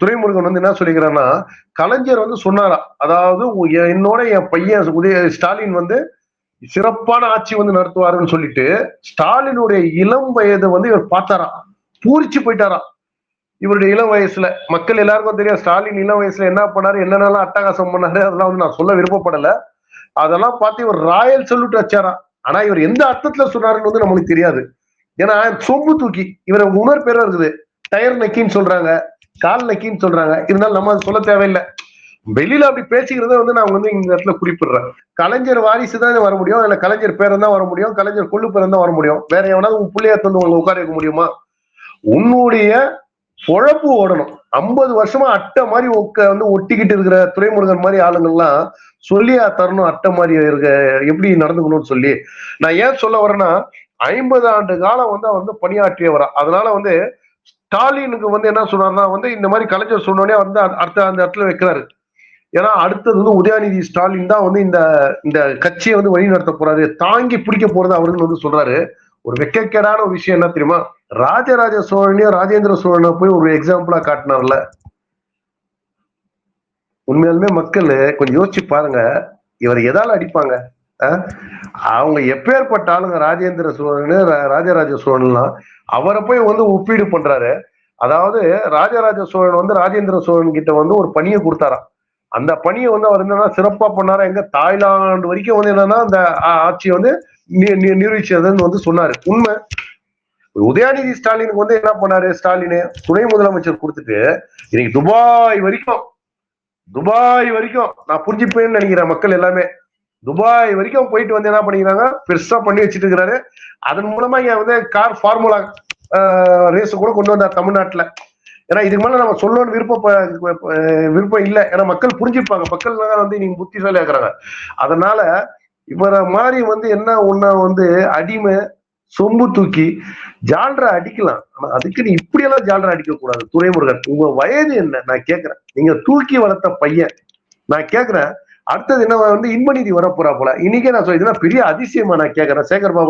துரைமுருகன் வந்து என்ன சொல்லிக்கிறான்னா கலைஞர் வந்து சொன்னாரா அதாவது என்னோட என் பையன் உதய ஸ்டாலின் வந்து சிறப்பான ஆட்சி வந்து நடத்துவாருன்னு சொல்லிட்டு ஸ்டாலினுடைய இளம் வயதை வந்து இவர் பார்த்தாராம் பூரிச்சு போயிட்டாராம் இவருடைய இளம் வயசுல மக்கள் எல்லாருக்கும் தெரியும் ஸ்டாலின் இளம் வயசுல என்ன பண்ணாரு என்னென்னலாம் அட்டகாசம் பண்ணாரு அதெல்லாம் வந்து நான் சொல்ல விருப்பப்படல. அதெல்லாம் பார்த்து இவர் ராயல் சொல்லிட்டு வச்சாராம் ஆனா இவர் எந்த அர்த்தத்துல சொன்னாருன்னு வந்து நம்மளுக்கு தெரியாது. ஏன்னா சொம்பு தூக்கி இவர் உணர் பேரா இருக்குது. டயர் நக்கின்னு சொல்றாங்க கால் நக்கின்னு சொல்றாங்க. இருந்தாலும் நம்ம அது சொல்ல தேவையில்லை. வெளியில அப்படி பேசிக்கிறத வந்து நான் வந்து இந்த இடத்துல குறிப்பிடுறேன். கலைஞர் வாரிசு தான் வர முடியும். இல்ல கலைஞர் பேரன் தான் வர முடியும். கலைஞர் கொள்ளு பேரன் தான் வர முடியும். வேற எவனாவது உன் பிள்ளைய தந்து உங்களை உட்கார வைக்க முடியுமா? உன்னுடைய பொழப்பு ஓடணும். ஐம்பது வருஷமா அட்டை மாதிரி ஒக்க வந்து ஒட்டிக்கிட்டு இருக்கிற துரைமுருகன் மாதிரி ஆளுங்கள்லாம் சொல்லியா தரணும் அட்டை மாதிரி இருக்க எப்படி நடந்துக்கணும்னு சொல்லி. நான் ஏன் சொல்ல வரேன்னா ஐம்பது ஆண்டு காலம் வந்து அவர் வந்து பணியாற்றியவரா. அதனால வந்து ஸ்டாலினுக்கு வந்து என்ன சொன்னார்னா வந்து இந்த மாதிரி கலைஞர் சொன்னோடனே வந்து அடுத்த அந்த இடத்துல வைக்கிறாரு. ஏன்னா அடுத்தது வந்து உதயாநிதி ஸ்டாலின் தான் வந்து இந்த இந்த கட்சியை வந்து வழி நடத்த போறாரு. தாங்கி பிடிக்க போறது அவருன்னு வந்து சொல்றாரு. ஒரு வெக்கக்கேடான ஒரு விஷயம் என்ன தெரியுமா? ராஜராஜ சோழனையும் ராஜேந்திர சோழனை போய் ஒரு எக்ஸாம்பிளா காட்டினார்ல. உண்மையாலுமே மக்கள் கொஞ்சம் யோசிச்சு பாருங்க. இவர் எதால அடிப்பாங்க? அவங்க எப்பேற்பட்ட ஆளுங்க ராஜேந்திர சோழன் ராஜராஜ சோழன்லாம் அவரை போய் வந்து ஒப்பீடு பண்றாரு. அதாவது ராஜராஜ சோழன் வந்து ராஜேந்திர சோழன் கிட்ட வந்து ஒரு பணியை கொடுத்தாராம். அந்த பணியை வந்து அவர் என்னன்னா சிறப்பா பண்ணாரா? எங்க தாய்லாந்து வரைக்கும் வந்து என்னன்னா அந்த ஆட்சியை வந்து நி- நிரூபிச்சதுன்னு வந்து சொன்னாரு. உண்மை. உதயாநிதி ஸ்டாலினுக்கு வந்து என்ன பண்ணாரு ஸ்டாலின்? துணை முதலமைச்சர் கொடுத்துட்டு இன்னைக்கு துபாய் வரைக்கும் துபாய் வரைக்கும் நான் புரிஞ்சுப்பேன்னு நினைக்கிறேன் மக்கள் எல்லாமே. துபாய் வரைக்கும் போயிட்டு வந்து என்ன பண்ணிக்கிறாங்க? பெருசா பண்ணி வச்சிட்டு இருக்கிறாரு. அதன் மூலமா இங்க வந்து கார் ஃபார்முலா ரேஸ் கூட கொண்டு வந்தார் தமிழ்நாட்டுல. ஏன்னா இதுக்கு மேல நம்ம சொல்லணும்னு விருப்பம் விருப்பம் இல்லை. ஏன்னா மக்கள் புரிஞ்சுப்பாங்க மக்கள் வந்து நீங்க புத்திசாலி இருக்கிறாங்க அதனால இவரை மாதிரி வந்து என்ன ஒன்னா வந்து அடிமை சொம்பு தூக்கி ஜால்ரா அடிக்கலாம். ஆனா அதுக்கு நீ இப்படியெல்லாம் ஜால்ரா அடிக்க கூடாது துரைமுருகன் உங்க வயது என்ன? நான் கேக்குறேன். நீங்க தூக்கி வளர்த்த பையன். நான் கேக்குறேன் அடுத்தது என்ன வந்து இன்பநிதி வரப்போறா போல. இன்னைக்கே நான் சொல்லி பெரிய அதிசயமா நான் கேட்கறேன் சேகர் பாபு